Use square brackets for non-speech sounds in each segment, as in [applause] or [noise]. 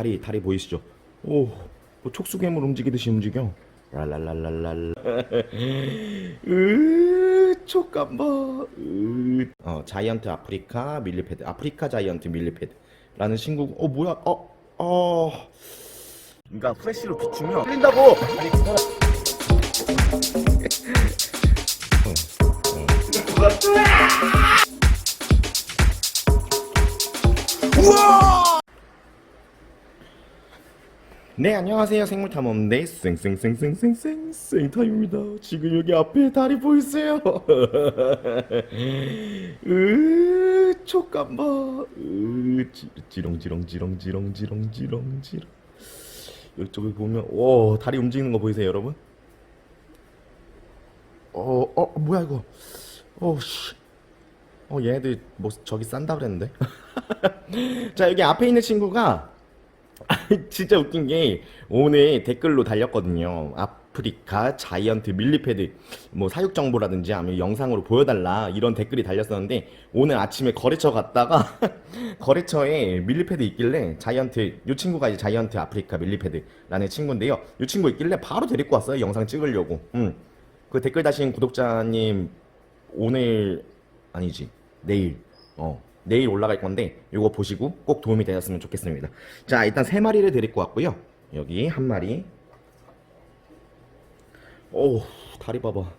다리 다리 보이시죠? 오, 뭐 촉수괴물 움직이듯이 움직여. 랄랄랄랄랄. [laughs] 으, 촉감 봐. 으. 어, 자이언트 아프리카 밀리패드. 아프리카 자이언트 밀리패드라는 친구. 어, 뭐야? 어, 어. 그러니까 프레쉬로 비추면 틀린다고. 아니, 네 안녕하세요. 생물탐험대 쌩쌩쌩쌩쌩쌩 생타입니다. 지금 여기 앞에 다리 보이세요? [laughs] 으 촉감 봐. 지렁지렁지렁지렁지렁지렁지렁. 이쪽에 보면 오 다리 움직이는 거 보이세요 여러분? 어, 어 뭐야 이거? 어씨. 어 얘네들 뭐 저기 싼다 그랬는데? [laughs] 자 여기 앞에 있는 친구가 [laughs] 진짜 웃긴 게 오늘 댓글로 달렸거든요. 아프리카 자이언트 밀리패드 뭐 사육 정보라든지 아니면 영상으로 보여달라 이런 댓글이 달렸었는데 오늘 아침에 거래처 갔다가 [laughs] 거래처에 밀리패드 있길래 자이언트 이 친구가 이제 자이언트 아프리카 밀리패드라는 친구인데요. 이 친구 있길래 바로 데리고 왔어요. 영상 찍으려고. 음. 그 댓글 다신 구독자님 오늘 아니지 내일 어 내일 올라갈 건데 요거 보시고 꼭 도움이 되셨으면 좋겠습니다. 자, 일단 세 마리를 데리고 왔고요. 여기 한 마리. 오, 다리 봐봐.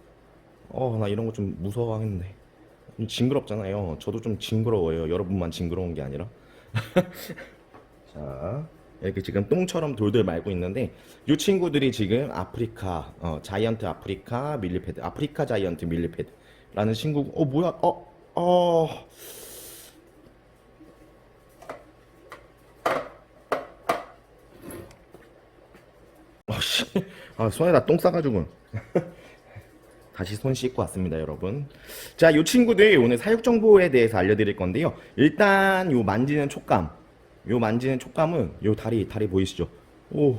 어, 나 이런 거 좀 무서워하겠네. 좀 징그럽잖아요. 저도 좀 징그러워요. 여러분만 징그러운 게 아니라. [laughs] 자, 이렇게 지금 똥처럼 돌돌 말고 있는데 이 친구들이 지금 아프리카 어, 자이언트 아프리카 밀리패드, 아프리카 자이언트 밀리패드라는 친구. 어, 뭐야? 어, 어. 아, 손에다 똥 싸가지고. 다시 손 씻고 왔습니다, 여러분. 자이 친구들 오늘 사육 정보에 대해서 알려드릴 건데요. 일단 요 만지는 촉감, 요 만지는 촉감은 요 다리, 다리 보이시죠? 오,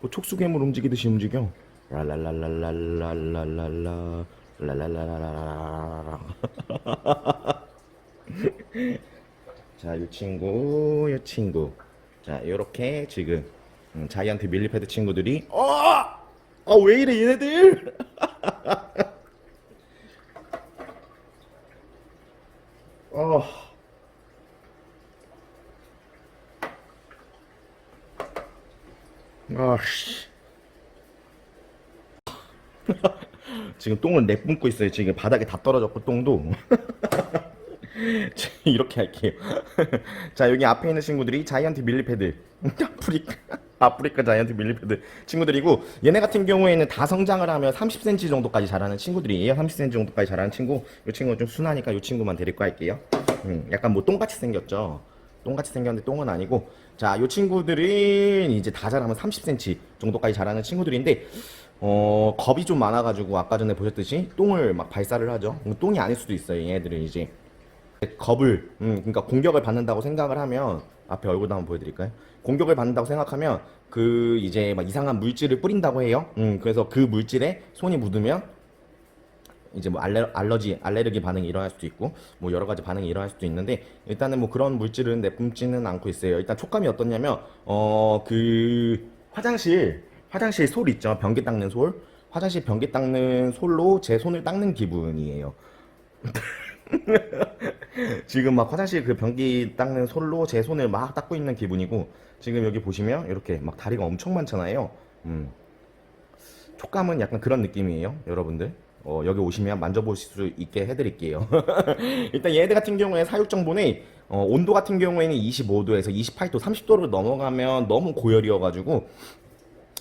뭐 촉수괴물 움직이듯이 움직여. 랄랄랄랄랄랄랄라, 랄랄랄랄라. [laughs] 자, 요 친구, 요 친구. 자, 요렇게 지금 음, 자이언트 밀리패드 친구들이 어! 아, 왜 이래 얘네들? [laughs] 어. 아씨. [laughs] 지금 똥을 내뿜고 있어요. 지금 바닥에 다 떨어졌고 똥도. [laughs] 이렇게 할게요. 자, 여기 앞에 있는 친구들이 자이언트 밀리패드. 아프리카, 아프리카 자이언트 밀리패드 친구들이고, 얘네 같은 경우에는 다 성장을 하면 30cm 정도까지 자라는 친구들이에요. 30cm 정도까지 자라는 친구. 이 친구는 좀 순하니까 이 친구만 데리고 할게요. 음, 약간 뭐 똥같이 생겼죠. 똥같이 생겼는데 똥은 아니고, 자, 이 친구들은 이제 다 자라면 30cm 정도까지 자라는 친구들인데, 어, 겁이 좀 많아가지고, 아까 전에 보셨듯이 똥을 막 발사를 하죠. 음, 똥이 아닐 수도 있어요. 얘네들은 이제. 겁을 음, 그러니까 공격을 받는다고 생각을 하면 앞에 얼굴도 한번 보여드릴까요? 공격을 받는다고 생각하면 그 이제 막 이상한 물질을 뿌린다고 해요. 음, 그래서 그 물질에 손이 묻으면 이제 뭐 알레, 알러지, 알레르기 반응이 일어날 수도 있고 뭐 여러 가지 반응이 일어날 수도 있는데 일단은 뭐 그런 물질은 내뿜지는 않고 있어요. 일단 촉감이 어떻냐면 어 그 화장실 화장실 솔 있죠. 변기 닦는 솔. 화장실 변기 닦는 솔로 제 손을 닦는 기분이에요. [laughs] [laughs] 지금 막 화장실 그 변기 닦는 솔로 제 손을 막 닦고 있는 기분이고 지금 여기 보시면 이렇게 막 다리가 엄청 많잖아요. 음. 촉감은 약간 그런 느낌이에요, 여러분들. 어, 여기 오시면 만져보실 수 있게 해드릴게요. [laughs] 일단 얘들 같은 경우에 사육 정보는 어, 온도 같은 경우에는 25도에서 28도, 30도를 넘어가면 너무 고열이어가지고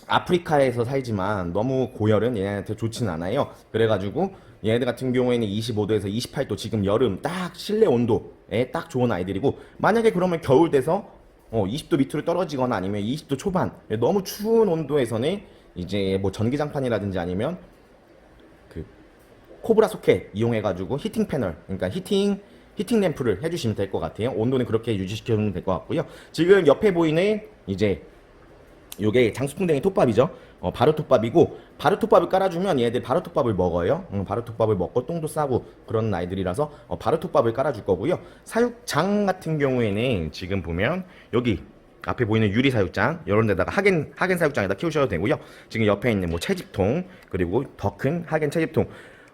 아프리카에서 살지만 너무 고열은 얘네한테 좋지는 않아요. 그래가지고 얘네들 같은 경우에는 25도에서 28도 지금 여름 딱 실내 온도에 딱 좋은 아이들이고 만약에 그러면 겨울 돼서 어 20도 밑으로 떨어지거나 아니면 20도 초반 너무 추운 온도에서는 이제 뭐 전기장판이라든지 아니면 그 코브라 소켓 이용해가지고 히팅 패널 그러니까 히팅 히팅 램프를 해주시면 될 것 같아요. 온도는 그렇게 유지시켜주면 될 것 같고요. 지금 옆에 보이는 이제 요게 장수풍뎅이 톱밥이죠. 어, 바로톱밥이고 바로톱밥을 깔아주면 얘들 바로톱밥을 먹어요. 음, 바로톱밥을 먹고 똥도 싸고 그런 아이들이라서 어, 바로톱밥을 깔아줄 거고요. 사육장 같은 경우에는 지금 보면 여기 앞에 보이는 유리 사육장 이런 데다가 하겐 하겐 사육장에다 키우셔도 되고요. 지금 옆에 있는 뭐 채집통 그리고 더 큰 하겐 채집통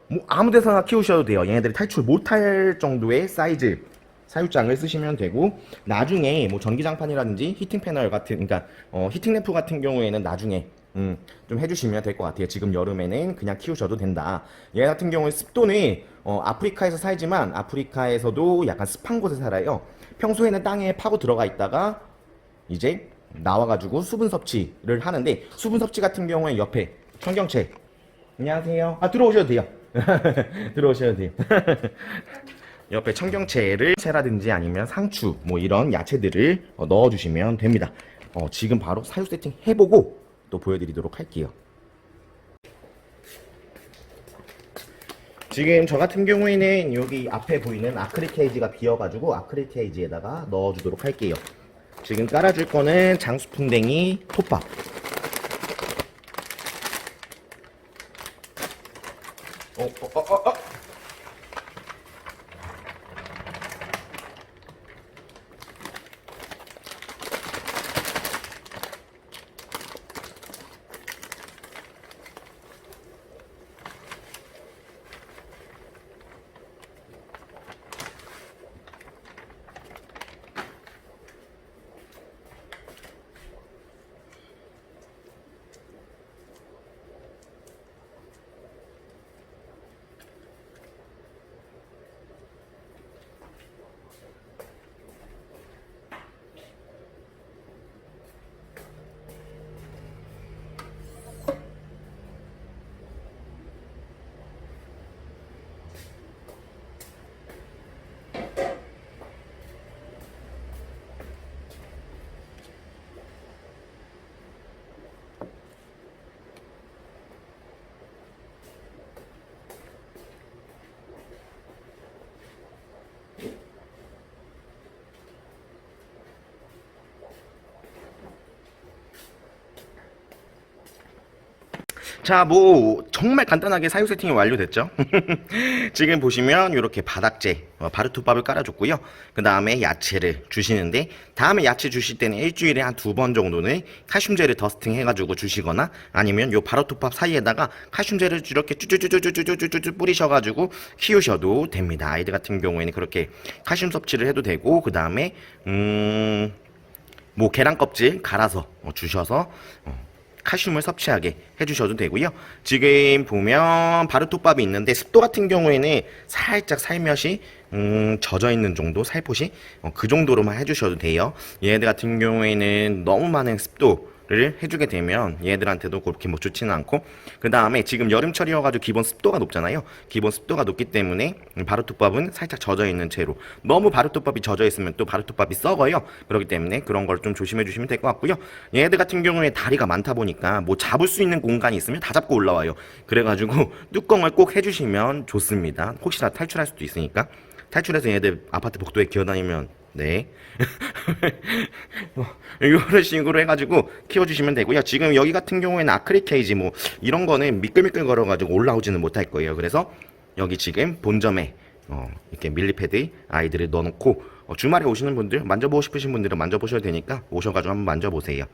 뭐 아무 데서나 키우셔도 돼요. 얘네들이 탈출 못할 정도의 사이즈 사육장을 쓰시면 되고 나중에 뭐 전기장판이라든지 히팅 패널 같은 그러니까 어, 히팅 램프 같은 경우에는 나중에 음, 좀 해주시면 될 것 같아요. 지금 여름에는 그냥 키우셔도 된다. 얘 같은 경우에 습도는 어, 아프리카에서 살지만 아프리카에서도 약간 습한 곳에 살아요. 평소에는 땅에 파고 들어가 있다가 이제 나와가지고 수분 섭취를 하는데 수분 섭취 같은 경우에 옆에 청경채 안녕하세요. 아 들어오셔도 돼요. [laughs] 들어오셔도 돼요. [laughs] 옆에 청경채를 채라든지 아니면 상추 뭐 이런 야채들을 어, 넣어주시면 됩니다. 어, 지금 바로 사육 세팅 해보고 또 보여드리도록 할게요. 지금 저 같은 경우에는 여기 앞에 보이는 아크릴 케이지가 비어가지고 아크릴 케이지에다가 넣어주도록 할게요. 지금 깔아줄 거는 장수풍뎅이 톱밥. 자, 뭐 정말 간단하게 사육 세팅이 완료됐죠. [laughs] 지금 보시면 이렇게 바닥재 어, 바르투밥을 깔아줬고요. 그 다음에 야채를 주시는데 다음에 야채 주실 때는 일주일에 한 두 번 정도는 칼슘제를 더스팅 해가지고 주시거나 아니면 요 바르투밥 사이에다가 칼슘제를 이렇게 쭈쭈쭈쭈쭈쭈쭈쭈 뿌리셔가지고 키우셔도 됩니다. 아이들 같은 경우에는 그렇게 칼슘 섭취를 해도 되고 그 다음에 음. 뭐 계란 껍질 갈아서 어, 주셔서 어, 칼슘을 섭취하게 해주셔도 되고요. 지금 보면 바르토밥이 있는데 습도 같은 경우에는 살짝 살며시 음, 젖어 있는 정도 살포시 어, 그 정도로만 해주셔도 돼요. 얘들 같은 경우에는 너무 많은 습도 를 해주게 되면 얘들한테도 그렇게 뭐 좋지는 않고 그 다음에 지금 여름철이어가지고 기본 습도가 높잖아요. 기본 습도가 높기 때문에 바르토밥은 살짝 젖어 있는 채로 너무 바르토밥이 젖어 있으면 또 바르토밥이 썩어요. 그렇기 때문에 그런 걸 좀 조심해 주시면 될 것 같고요. 얘들 같은 경우에 다리가 많다 보니까 뭐 잡을 수 있는 공간이 있으면 다 잡고 올라와요. 그래가지고 [laughs] 뚜껑을 꼭 해주시면 좋습니다. 혹시나 탈출할 수도 있으니까 탈출해서 얘들 아파트 복도에 기어다니면 네. [laughs] 뭐, 이런 식으로 해가지고 키워주시면 되고요. 지금 여기 같은 경우에는 아크릴 케이지 뭐 이런 거는 미끌미끌 걸어가지고 올라오지는 못할 거예요. 그래서 여기 지금 본점에 어, 이렇게 밀리패드 아이들을 넣어놓고 어, 주말에 오시는 분들 만져보고 싶으신 분들은 만져보셔도 되니까 오셔가지고 한번 만져보세요.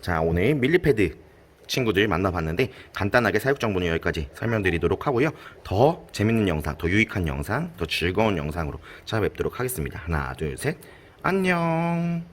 자 오늘 밀리패드 친구들 만나봤는데 간단하게 사육 정보는 여기까지 설명드리도록 하고요. 더 재밌는 영상, 더 유익한 영상, 더 즐거운 영상으로 찾아뵙도록 하겠습니다. 하나, 둘, 셋, 안녕.